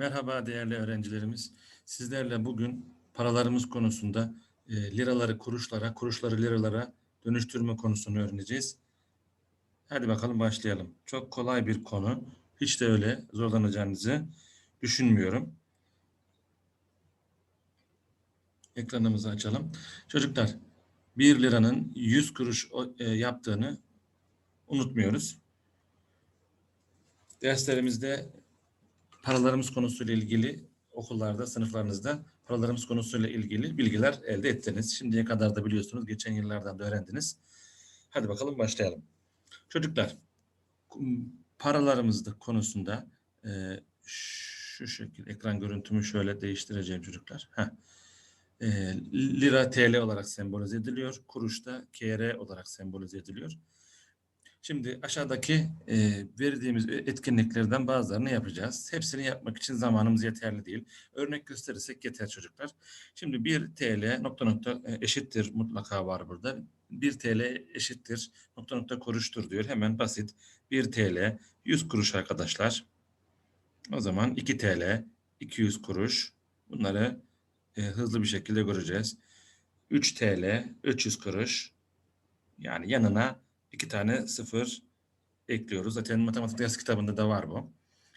Merhaba değerli öğrencilerimiz. Sizlerle bugün paralarımız konusunda e, liraları kuruşlara, kuruşları liralara dönüştürme konusunu öğreneceğiz. Hadi bakalım başlayalım. Çok kolay bir konu. Hiç de öyle zorlanacağınızı düşünmüyorum. Ekranımızı açalım. Çocuklar 1 liranın 100 kuruş e, yaptığını unutmuyoruz. Derslerimizde paralarımız konusuyla ilgili okullarda, sınıflarınızda paralarımız konusuyla ilgili bilgiler elde ettiniz. Şimdiye kadar da biliyorsunuz, geçen yıllardan da öğrendiniz. Hadi bakalım başlayalım. Çocuklar, paralarımızda konusunda e, şu şekil ekran görüntümü şöyle değiştireceğim çocuklar. Heh. E, lira TL olarak sembolize ediliyor. Kuruş da KR olarak sembolize ediliyor. Şimdi aşağıdaki e, verdiğimiz etkinliklerden bazılarını yapacağız. Hepsini yapmak için zamanımız yeterli değil. Örnek gösterirsek yeter çocuklar. Şimdi 1 TL nokta nokta e, eşittir mutlaka var burada. 1 TL eşittir nokta nokta kuruştur diyor. Hemen basit. 1 TL 100 kuruş arkadaşlar. O zaman 2 TL 200 kuruş. Bunları e, hızlı bir şekilde göreceğiz. 3 TL 300 kuruş. Yani yanına iki tane sıfır ekliyoruz. Zaten matematik ders kitabında da var bu.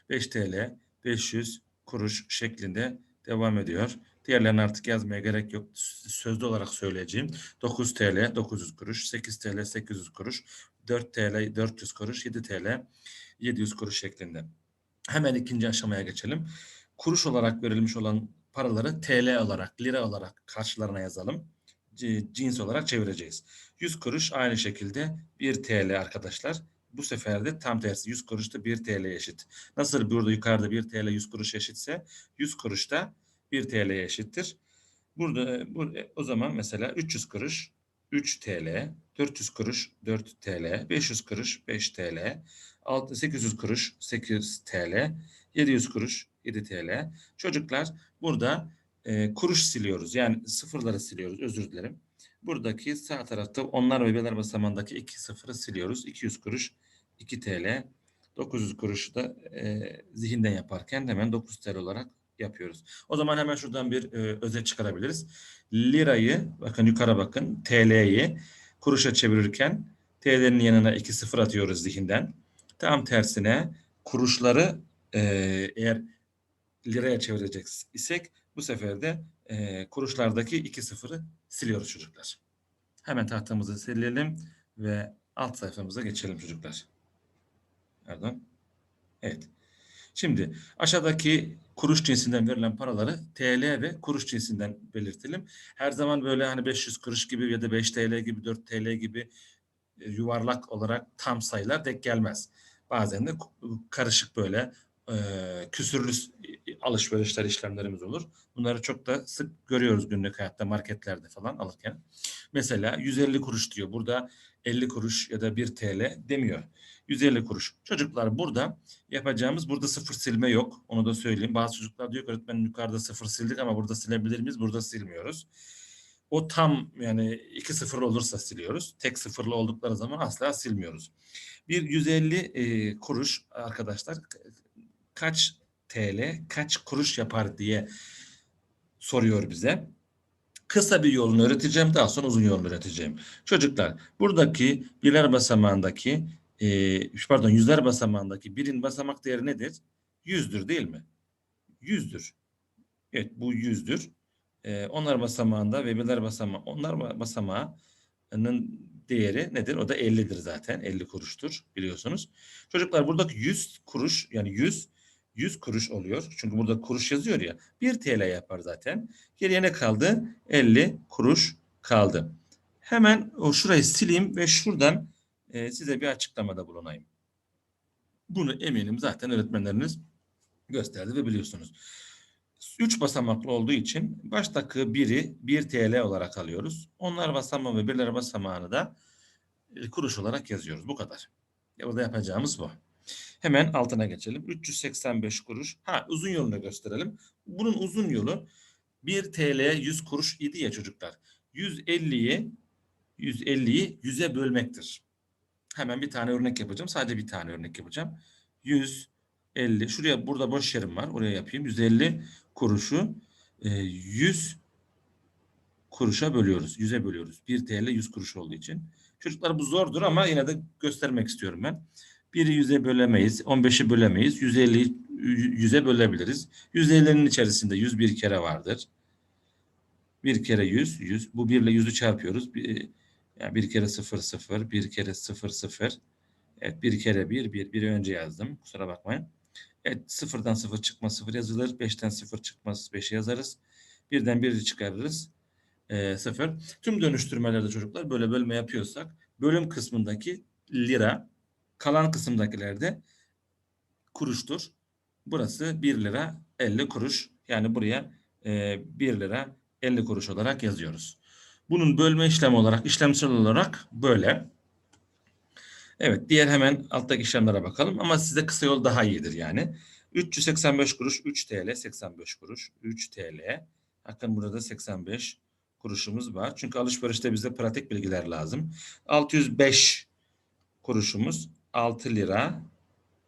5 TL 500 kuruş şeklinde devam ediyor. Diğerlerini artık yazmaya gerek yok. Sözlü olarak söyleyeceğim. 9 TL 900 kuruş, 8 TL 800 kuruş, 4 TL 400 kuruş, 7 TL 700 kuruş şeklinde. Hemen ikinci aşamaya geçelim. Kuruş olarak verilmiş olan paraları TL olarak, lira olarak karşılarına yazalım. Cins olarak çevireceğiz. 100 kuruş aynı şekilde 1 TL arkadaşlar. Bu sefer de tam tersi 100 kuruş da 1 TL eşit. Nasıl burada yukarıda 1 TL 100 kuruş eşitse 100 kuruş da 1 TL eşittir. Burada bu, o zaman mesela 300 kuruş 3 TL, 400 kuruş 4 TL, 500 kuruş 5 TL, 6, 800 kuruş 8 TL, 700 kuruş 7 TL. Çocuklar burada e, kuruş siliyoruz. Yani sıfırları siliyoruz. Özür dilerim. Buradaki sağ tarafta onlar ve beler basamağındaki iki sıfırı siliyoruz. 200 kuruş 2 TL. 900 kuruşu da e, zihinden yaparken hemen 9 TL olarak yapıyoruz. O zaman hemen şuradan bir e, özet çıkarabiliriz. Lirayı bakın yukarı bakın TL'yi kuruşa çevirirken TL'nin yanına 2 sıfır atıyoruz zihinden. Tam tersine kuruşları e, eğer liraya çevirecek isek bu sefer de e, kuruşlardaki iki sıfırı siliyoruz çocuklar. Hemen tahtamızı silelim ve alt sayfamıza geçelim çocuklar. Pardon. Evet. Şimdi aşağıdaki kuruş cinsinden verilen paraları TL ve kuruş cinsinden belirtelim. Her zaman böyle hani 500 kuruş gibi ya da 5 TL gibi 4 TL gibi e, yuvarlak olarak tam sayılar denk gelmez. Bazen de karışık böyle e, küsürlü alışverişler işlemlerimiz olur. Bunları çok da sık görüyoruz günlük hayatta marketlerde falan alırken. Mesela 150 kuruş diyor. Burada 50 kuruş ya da 1 TL demiyor. 150 kuruş. Çocuklar burada yapacağımız burada sıfır silme yok. Onu da söyleyeyim. Bazı çocuklar diyor ki öğretmenim yukarıda sıfır sildik ama burada silebilir miyiz? Burada silmiyoruz. O tam yani iki sıfırlı olursa siliyoruz. Tek sıfırlı oldukları zaman asla silmiyoruz. Bir 150 e, kuruş arkadaşlar kaç TL kaç kuruş yapar diye soruyor bize. Kısa bir yolunu öğreteceğim daha sonra uzun yolunu öğreteceğim. Çocuklar buradaki birler basamağındaki e, pardon yüzler basamağındaki birin basamak değeri nedir? Yüzdür değil mi? Yüzdür. Evet bu yüzdür. E, onlar basamağında ve birler basamağı onlar ba- basamağının değeri nedir? O da 50'dir zaten. 50 kuruştur biliyorsunuz. Çocuklar buradaki 100 kuruş yani 100 100 kuruş oluyor. Çünkü burada kuruş yazıyor ya. 1 TL yapar zaten. Geriye ne kaldı? 50 kuruş kaldı. Hemen o şurayı sileyim ve şuradan e, size bir açıklamada bulunayım. Bunu eminim zaten öğretmenleriniz gösterdi ve biliyorsunuz. 3 basamaklı olduğu için baştaki biri 1 TL olarak alıyoruz. Onlar basamağı ve birler basamağını da e, kuruş olarak yazıyoruz. Bu kadar. Ya burada yapacağımız bu. Hemen altına geçelim. 385 kuruş. Ha uzun yolunu gösterelim. Bunun uzun yolu 1 TL 100 kuruş idi ya çocuklar. 150'yi 150'yi 100'e bölmektir. Hemen bir tane örnek yapacağım. Sadece bir tane örnek yapacağım. 100 50. Şuraya burada boş yerim var. Oraya yapayım. 150 kuruşu e, 100 kuruşa bölüyoruz. 100'e bölüyoruz. 1 TL 100 kuruş olduğu için. Çocuklar bu zordur ama yine de göstermek istiyorum ben. 1'i 100'e bölemeyiz. 15'i bölemeyiz. 150'yi 100'e bölebiliriz. 150'nin içerisinde 100 bir kere vardır. Bir kere 100, 100. Bu 1 ile 100'ü çarpıyoruz. Bir, yani bir kere 0, 0, bir kere 0, 0. Evet bir kere 1, 1, 1'i önce yazdım. Kusura bakmayın. Evet sıfırdan 0 çıkmaz 0 yazılır. 5'ten 0 çıkmaz 5 yazarız. Birden 1'i çıkarırız. E, 0. Tüm dönüştürmelerde çocuklar böyle bölme yapıyorsak bölüm kısmındaki lira kalan kısımdakilerde kuruştur. Burası 1 lira 50 kuruş. Yani buraya e, 1 lira 50 kuruş olarak yazıyoruz. Bunun bölme işlemi olarak, işlemsel olarak böyle. Evet, diğer hemen alttaki işlemlere bakalım ama size kısa yol daha iyidir yani. 385 kuruş 3 TL 85 kuruş 3 TL. Bakın burada 85 kuruşumuz var. Çünkü alışverişte bize pratik bilgiler lazım. 605 kuruşumuz 6 lira.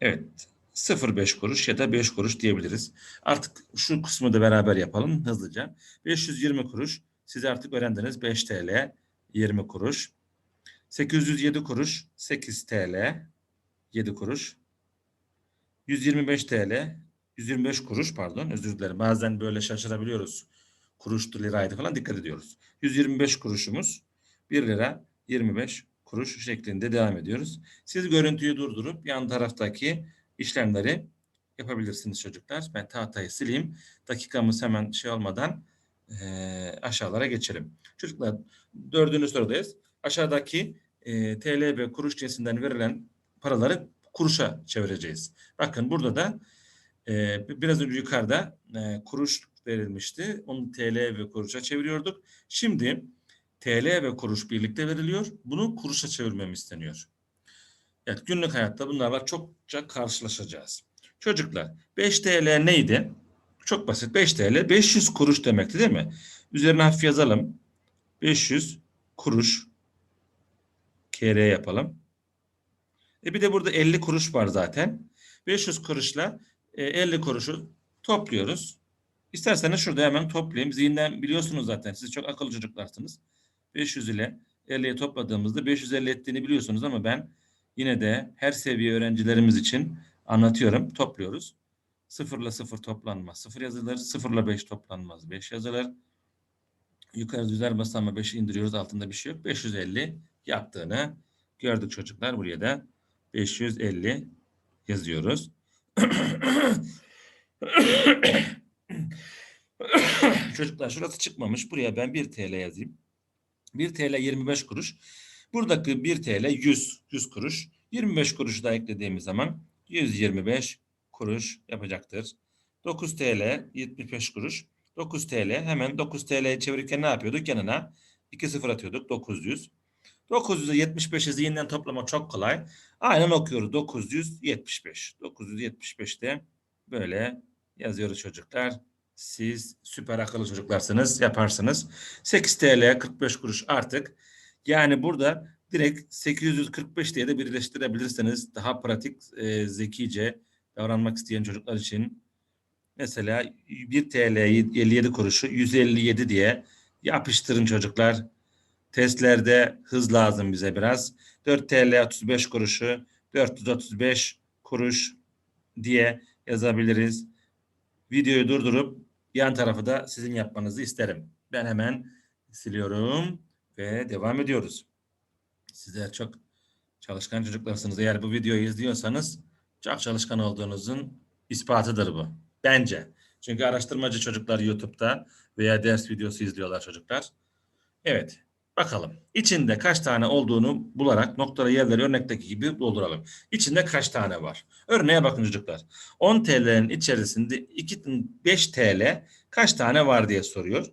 Evet 0,5 kuruş ya da 5 kuruş diyebiliriz. Artık şu kısmı da beraber yapalım hızlıca. 520 kuruş. Siz artık öğrendiniz 5 TL 20 kuruş. 807 kuruş 8 TL 7 kuruş. 125 TL 125 kuruş pardon özür dilerim. Bazen böyle şaşırabiliyoruz. Kuruştu liraydı falan dikkat ediyoruz. 125 kuruşumuz 1 lira 25 kuruş şeklinde devam ediyoruz. Siz görüntüyü durdurup yan taraftaki işlemleri yapabilirsiniz çocuklar. Ben tahtayı sileyim. Dakikamız hemen şey olmadan e, aşağılara geçelim. Çocuklar dördüncü sorudayız. Aşağıdaki e, TL ve kuruş cinsinden verilen paraları kuruşa çevireceğiz. Bakın burada da e, biraz önce yukarıda e, kuruş verilmişti. Onu TL ve kuruşa çeviriyorduk. Şimdi TL ve kuruş birlikte veriliyor. Bunu kuruşa çevirmem isteniyor. Evet günlük hayatta bunlarla çokça karşılaşacağız. Çocuklar 5 TL neydi? Çok basit 5 TL 500 kuruş demekti değil mi? Üzerine hafif yazalım. 500 kuruş KR yapalım. E bir de burada 50 kuruş var zaten. 500 kuruşla e, 50 kuruşu topluyoruz. İsterseniz şurada hemen toplayayım. Zihinden biliyorsunuz zaten. Siz çok akıllı çocuklarsınız. 500 ile 50'ye topladığımızda 550 ettiğini biliyorsunuz ama ben yine de her seviye öğrencilerimiz için anlatıyorum. Topluyoruz. 0 ile 0 toplanmaz. 0 yazılır. 0 ile 5 toplanmaz. 5 yazılır. Yukarı düzer basama 5'i indiriyoruz. Altında bir şey yok. 550 yaptığını gördük çocuklar. Buraya da 550 yazıyoruz. Çocuklar şurası çıkmamış. Buraya ben 1 TL yazayım. 1 TL 25 kuruş. Buradaki 1 TL 100, 100 kuruş. 25 kuruşu da eklediğimiz zaman 125 kuruş yapacaktır. 9 TL 75 kuruş. 9 TL hemen 9 TL'ye çevirirken ne yapıyorduk? Yanına 2 sıfır atıyorduk 900. 900'e 75'i zihinden toplamak çok kolay. Aynen okuyoruz 975. 975'te böyle yazıyoruz çocuklar. Siz süper akıllı çocuklarsınız yaparsınız. 8 TL 45 kuruş artık. Yani burada direkt 845 diye de birleştirebilirsiniz. Daha pratik, e, zekice davranmak isteyen çocuklar için. Mesela 1 TL 57 kuruşu 157 diye yapıştırın çocuklar. Testlerde hız lazım bize biraz. 4 TL 35 kuruşu 435 kuruş diye yazabiliriz. Videoyu durdurup yan tarafı da sizin yapmanızı isterim. Ben hemen siliyorum ve devam ediyoruz. Sizler çok çalışkan çocuklarsınız. Eğer bu videoyu izliyorsanız çok çalışkan olduğunuzun ispatıdır bu. Bence. Çünkü araştırmacı çocuklar YouTube'da veya ders videosu izliyorlar çocuklar. Evet. Bakalım. İçinde kaç tane olduğunu bularak noktalı yerleri örnekteki gibi dolduralım. İçinde kaç tane var? Örneğe bakın çocuklar. 10 TL'nin içerisinde 2, 5 TL kaç tane var diye soruyor.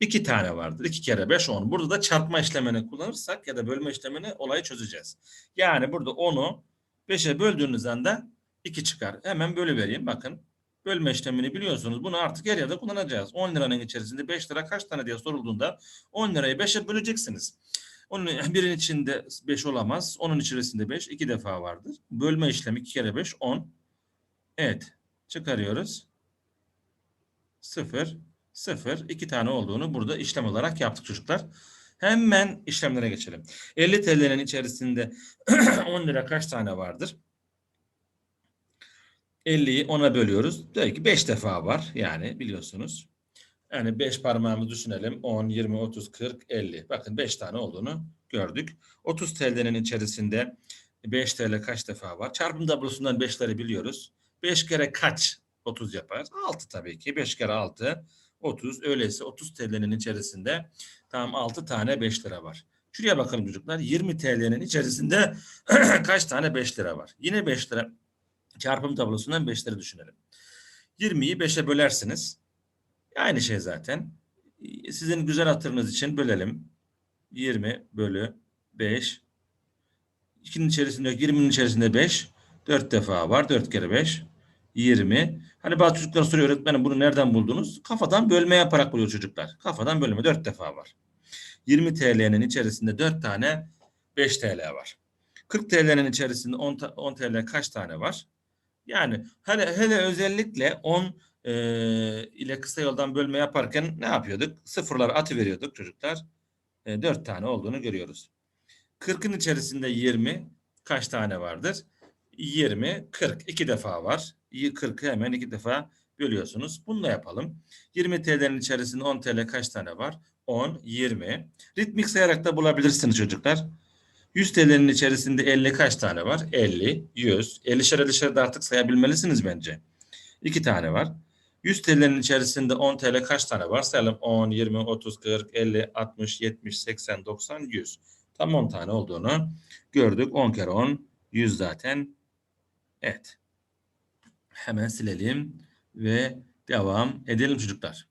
2 tane vardır. 2 kere 5 10. Burada da çarpma işlemini kullanırsak ya da bölme işlemini olayı çözeceğiz. Yani burada 10'u 5'e böldüğünüz anda 2 çıkar. Hemen bölüvereyim. Bakın bölme işlemini biliyorsunuz. Bunu artık her yerde kullanacağız. 10 liranın içerisinde 5 lira kaç tane diye sorulduğunda 10 lirayı 5'e böleceksiniz. Onun birin içinde 5 olamaz. Onun içerisinde 5 iki defa vardır. Bölme işlemi 2 kere 5 10. Evet. Çıkarıyoruz. 0, 0, 2 tane olduğunu burada işlem olarak yaptık çocuklar. Hemen işlemlere geçelim. 50 TL'nin içerisinde 10 lira kaç tane vardır? 50'yi 10'a bölüyoruz. Diyor ki 5 defa var. Yani biliyorsunuz. Yani 5 parmağımızı düşünelim. 10, 20, 30, 40, 50. Bakın 5 tane olduğunu gördük. 30 TL'nin içerisinde 5 TL kaç defa var? Çarpım tablosundan 5'leri biliyoruz. 5 kere kaç 30 yapar? 6 tabii ki. 5 kere 6 30. Öyleyse 30 TL'nin içerisinde tam 6 tane 5 lira var. Şuraya bakalım çocuklar. 20 TL'nin içerisinde kaç tane 5 lira var? Yine 5 lira çarpım tablosundan 5 lira düşünelim. 20'yi 5'e bölersiniz. Aynı şey zaten. Sizin güzel hatırınız için bölelim. 20 bölü 5. 2'nin içerisinde 20'nin içerisinde 5. 4 defa var. 4 kere 5. 20. Hani bazı çocuklar soruyor öğretmenim bunu nereden buldunuz? Kafadan bölme yaparak buluyor çocuklar. Kafadan bölme 4 defa var. 20 TL'nin içerisinde 4 tane 5 TL var. 40 TL'nin içerisinde 10, ta- 10 TL kaç tane var? Yani hele, hele özellikle 10 e, ile kısa yoldan bölme yaparken ne yapıyorduk? Sıfırları atı veriyorduk çocuklar. E, 4 tane olduğunu görüyoruz. 40'ın içerisinde 20 kaç tane vardır? 20, 40 iki defa var. 40'ı hemen iki defa bölüyorsunuz. Bunu da yapalım. 20 TL'nin içerisinde 10 TL kaç tane var? 10, 20. Ritmik sayarak da bulabilirsiniz çocuklar. 100 TL'nin içerisinde 50 kaç tane var? 50, 100. 50'şer 50'şer de artık sayabilmelisiniz bence. 2 tane var. 100 TL'nin içerisinde 10 TL kaç tane var? Sayalım 10, 20, 30, 40, 50, 60, 70, 80, 90, 100. Tam 10 tane olduğunu gördük. 10 kere 10, 100 zaten. Evet. Hemen silelim ve devam edelim çocuklar.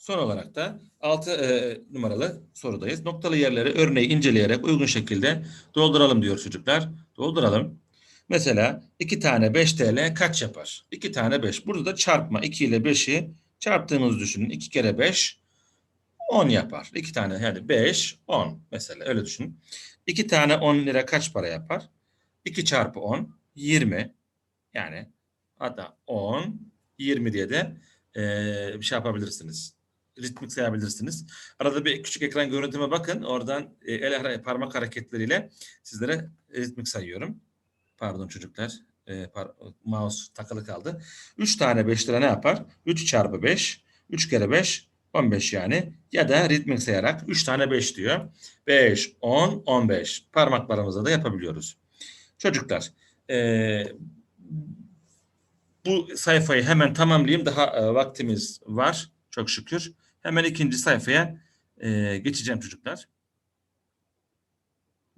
Son olarak da 6 numaralı sorudayız. Noktalı yerleri örneği inceleyerek uygun şekilde dolduralım diyor çocuklar. Dolduralım. Mesela 2 tane 5 TL kaç yapar? 2 tane 5. Burada da çarpma 2 ile 5'i çarptığınızı düşünün. 2 kere 5 10 yapar. 2 tane yani 5 10 mesela öyle düşünün. 2 tane 10 lira kaç para yapar? 2 çarpı 10 20 yani hatta 10 20 diye de eee, bir şey yapabilirsiniz. Ritmik sayabilirsiniz. Arada bir küçük ekran görüntüme bakın. Oradan e, el parmak hareketleriyle sizlere ritmik sayıyorum. Pardon çocuklar. E, par- mouse takılı kaldı. 3 tane 5 lira ne yapar? 3 çarpı 5. 3 kere 5 15 yani. Ya da ritmik sayarak 3 tane 5 diyor. 5, 10, 15. Parmaklarımızla da yapabiliyoruz. Çocuklar e, bu sayfayı hemen tamamlayayım. Daha e, vaktimiz var çok şükür. Hemen ikinci sayfaya e, geçeceğim çocuklar.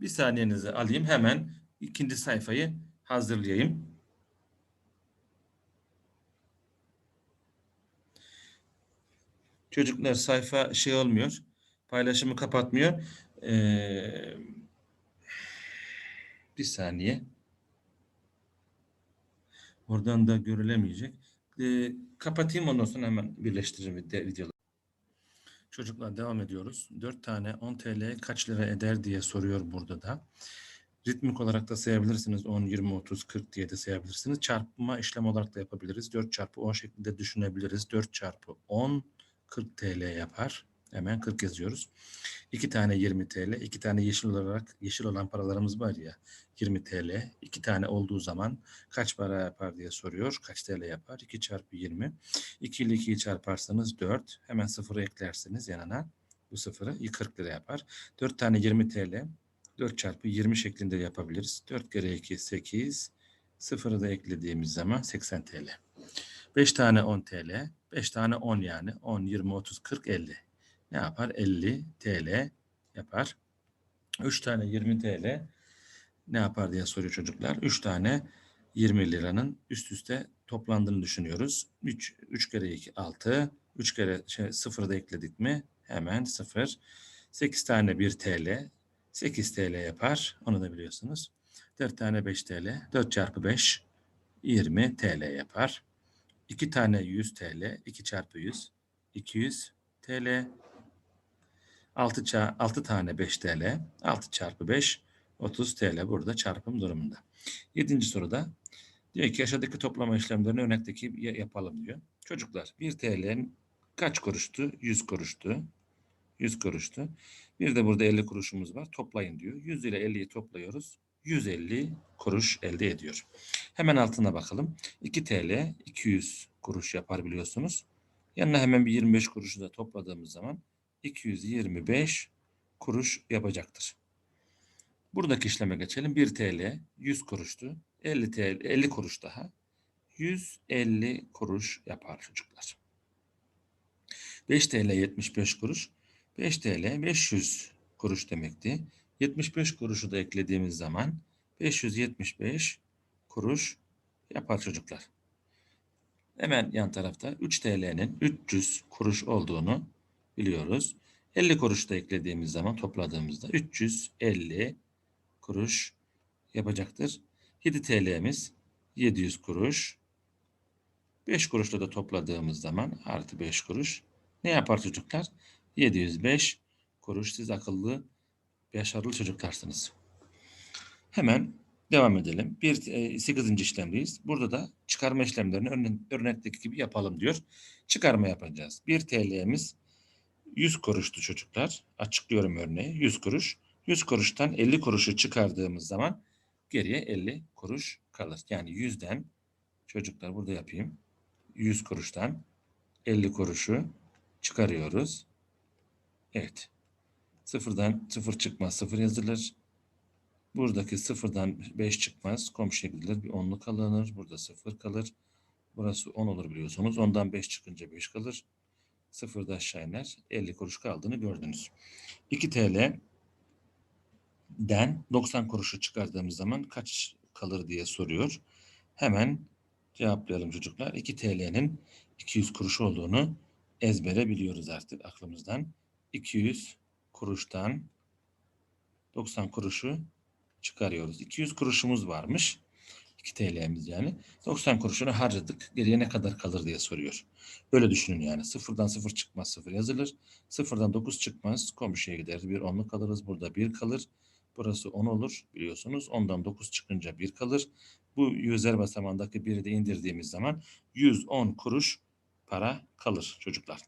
Bir saniyenizi alayım. Hemen ikinci sayfayı hazırlayayım. Çocuklar sayfa şey olmuyor. Paylaşımı kapatmıyor. Ee, bir saniye. Oradan da görülemeyecek. Ee, kapatayım ondan sonra hemen birleştiririm vide- videoları. Çocuklar devam ediyoruz. 4 tane 10 TL kaç lira eder diye soruyor burada da. Ritmik olarak da sayabilirsiniz. 10, 20, 30, 40 diye de sayabilirsiniz. Çarpma işlem olarak da yapabiliriz. 4 çarpı 10 şeklinde düşünebiliriz. 4 çarpı 10 40 TL yapar. Hemen 40 yazıyoruz. 2 tane 20 TL, 2 tane yeşil olarak yeşil olan paralarımız var ya 20 TL. 2 tane olduğu zaman kaç para yapar diye soruyor. Kaç TL yapar? 2 çarpı 20. 2 ile 2'yi çarparsanız 4. Hemen sıfırı eklersiniz yanına. Bu sıfırı 40 lira yapar. 4 tane 20 TL. 4 çarpı 20 şeklinde yapabiliriz. 4 kere 2 8. Sıfırı da eklediğimiz zaman 80 TL. 5 tane 10 TL. 5 tane 10 yani. 10, 20, 30, 40, 50. Ne yapar? 50 TL yapar. 3 tane 20 TL ne yapar diye soruyor çocuklar. 3 tane 20 liranın üst üste toplandığını düşünüyoruz. 3, 3 kere 2 6. 3 kere şey, sıfırı da ekledik mi? Hemen 0. 8 tane 1 TL. 8 TL yapar. Onu da biliyorsunuz. 4 tane 5 TL. 4 çarpı 5 20 TL yapar. 2 tane 100 TL. 2 çarpı 100 200 TL. 6, ça 6 tane 5 TL. 6 çarpı 5 30 TL burada çarpım durumunda. Yedinci soruda Diyor ki aşağıdaki toplama işlemlerini örnekteki ya- yapalım diyor. Çocuklar 1 TL'nin kaç kuruştu? 100 kuruştu. 100 kuruştu. Bir de burada 50 kuruşumuz var. Toplayın diyor. 100 ile 50'yi topluyoruz. 150 kuruş elde ediyor. Hemen altına bakalım. 2 TL 200 kuruş yapar biliyorsunuz. Yanına hemen bir 25 kuruşu da topladığımız zaman 225 kuruş yapacaktır. Buradaki işleme geçelim. 1 TL 100 kuruştu. 50 TL 50 kuruş daha. 150 kuruş yapar çocuklar. 5 TL 75 kuruş. 5 TL 500 kuruş demekti. 75 kuruşu da eklediğimiz zaman 575 kuruş yapar çocuklar. Hemen yan tarafta 3 TL'nin 300 kuruş olduğunu biliyoruz. 50 kuruş da eklediğimiz zaman topladığımızda 350 kuruş yapacaktır. 7 TL'miz 700 kuruş. 5 kuruşla da topladığımız zaman artı 5 kuruş ne yapar çocuklar? 705 kuruş. Siz akıllı, başarılı çocuklarsınız. Hemen devam edelim. Bir, e, 8. işlemdeyiz. Burada da çıkarma işlemlerini örne- örnekteki gibi yapalım diyor. Çıkarma yapacağız. 1 TL'miz 100 kuruştu çocuklar. Açıklıyorum örneği. 100 kuruş. 100 kuruştan 50 kuruşu çıkardığımız zaman geriye 50 kuruş kalır. Yani 100'den çocuklar burada yapayım. 100 kuruştan 50 kuruşu çıkarıyoruz. Evet. Sıfırdan sıfır çıkmaz. Sıfır yazılır. Buradaki sıfırdan 5 çıkmaz. Komşuya gidilir. Bir onluk alınır. Burada sıfır kalır. Burası 10 olur biliyorsunuz. Ondan 5 çıkınca 5 kalır. Sıfırda aşağı iner. 50 kuruş kaldığını gördünüz. 2 TL den 90 kuruşu çıkardığımız zaman kaç kalır diye soruyor. Hemen cevaplayalım çocuklar. 2 TL'nin 200 kuruş olduğunu ezbere biliyoruz artık aklımızdan. 200 kuruştan 90 kuruşu çıkarıyoruz. 200 kuruşumuz varmış. 2 TL'miz yani. 90 kuruşunu harcadık. Geriye ne kadar kalır diye soruyor. Böyle düşünün yani. Sıfırdan sıfır çıkmaz sıfır yazılır. Sıfırdan 9 çıkmaz komşuya gideriz. Bir onluk alırız. Burada bir kalır. Burası 10 olur biliyorsunuz. Ondan 9 çıkınca 1 kalır. Bu yüzer basamağındaki 1'i de indirdiğimiz zaman 110 kuruş para kalır çocuklar.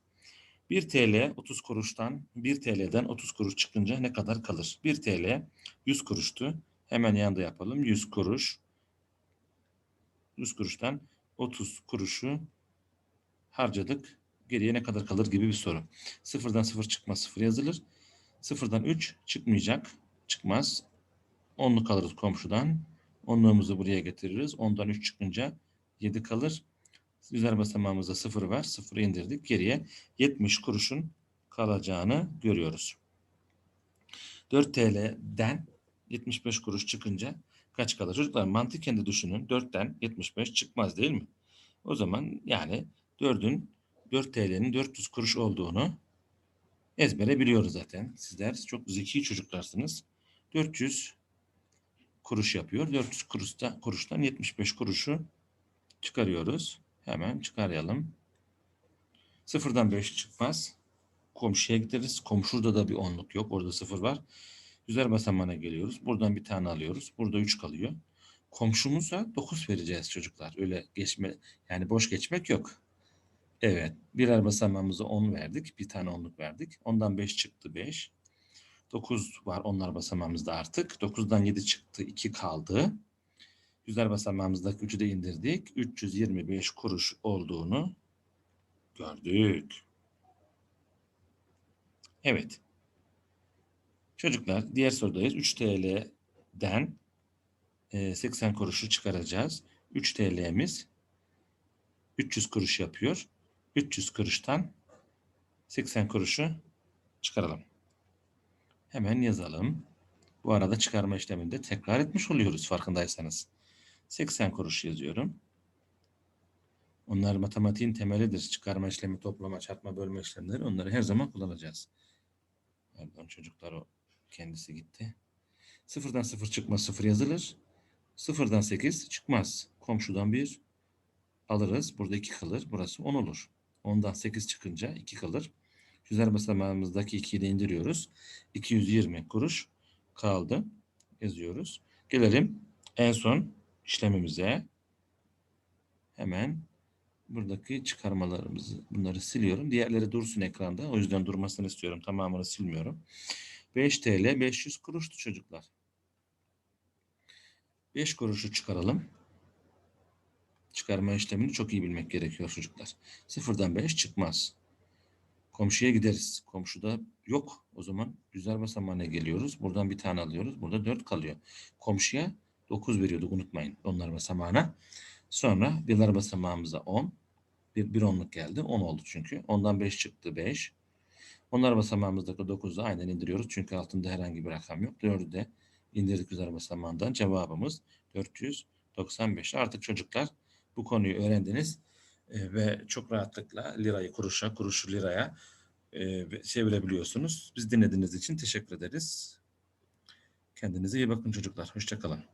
1 TL 30 kuruştan 1 TL'den 30 kuruş çıkınca ne kadar kalır? 1 TL 100 kuruştu. Hemen yanında yapalım. 100 kuruş 100 kuruştan 30 kuruşu harcadık. Geriye ne kadar kalır gibi bir soru. Sıfırdan sıfır çıkmaz sıfır yazılır. Sıfırdan 3 çıkmayacak. Çıkmaz. Onluk alırız komşudan. Onluğumuzu buraya getiririz. Ondan 3 çıkınca 7 kalır. Yüzer basamağımızda 0 var. 0'ı indirdik. Geriye 70 kuruşun kalacağını görüyoruz. 4 TL'den 75 kuruş çıkınca kaç kalır? Çocuklar mantıken de düşünün. 4'ten 75 çıkmaz değil mi? O zaman yani 4'ün 4 TL'nin 400 kuruş olduğunu ezbere biliyoruz zaten. Sizler çok zeki çocuklarsınız. 400 kuruş yapıyor. 400 kuruşta, kuruştan 75 kuruşu çıkarıyoruz. Hemen çıkaralım. Sıfırdan 5 çıkmaz. Komşuya gideriz. Komşuda da bir onluk yok. Orada sıfır var. Yüzer basamağına geliyoruz. Buradan bir tane alıyoruz. Burada 3 kalıyor. Komşumuza 9 vereceğiz çocuklar. Öyle geçme yani boş geçmek yok. Evet. Birer basamağımıza 10 verdik. Bir tane onluk verdik. Ondan 5 çıktı 5. 9 var onlar basamağımızda artık. 9'dan 7 çıktı 2 kaldı. Yüzer basamağımızdaki 3'ü de indirdik. 325 kuruş olduğunu gördük. Evet. Çocuklar diğer sorudayız. 3 TL'den e, 80 kuruşu çıkaracağız. 3 TL'miz 300 kuruş yapıyor. 300 kuruştan 80 kuruşu çıkaralım. Hemen yazalım. Bu arada çıkarma işleminde tekrar etmiş oluyoruz farkındaysanız. 80 kuruş yazıyorum. Onlar matematiğin temelidir. Çıkarma işlemi, toplama, çarpma, bölme işlemleri. Onları her zaman kullanacağız. Pardon çocuklar o kendisi gitti. Sıfırdan sıfır çıkmaz sıfır yazılır. Sıfırdan sekiz çıkmaz. Komşudan bir alırız. Burada iki kalır. Burası on olur. Ondan sekiz çıkınca iki kalır. Yüzer basamağımızdaki 2'yi de indiriyoruz. 220 kuruş kaldı. Yazıyoruz. Gelelim en son işlemimize. Hemen buradaki çıkarmalarımızı bunları siliyorum. Diğerleri dursun ekranda. O yüzden durmasını istiyorum. Tamamını silmiyorum. 5 TL 500 kuruştu çocuklar. 5 kuruşu çıkaralım. Çıkarma işlemini çok iyi bilmek gerekiyor çocuklar. Sıfırdan 5 çıkmaz. Komşuya gideriz. Komşuda yok. O zaman güzel basamağına geliyoruz. Buradan bir tane alıyoruz. Burada 4 kalıyor. Komşuya 9 veriyorduk unutmayın. Onlar basamağına. Sonra birler basamağımıza 10. Bir, bir onluk geldi. 10 oldu çünkü. Ondan 5 çıktı 5. Onlar basamağımızdaki 9'u aynen indiriyoruz. Çünkü altında herhangi bir rakam yok. 4'ü de indirdik üzeri basamağından. Cevabımız 495. Artık çocuklar bu konuyu öğrendiniz. E, ve çok rahatlıkla lirayı kuruşa, kuruşu liraya e, çevirebiliyorsunuz. Biz dinlediğiniz için teşekkür ederiz. Kendinize iyi bakın çocuklar. Hoşçakalın.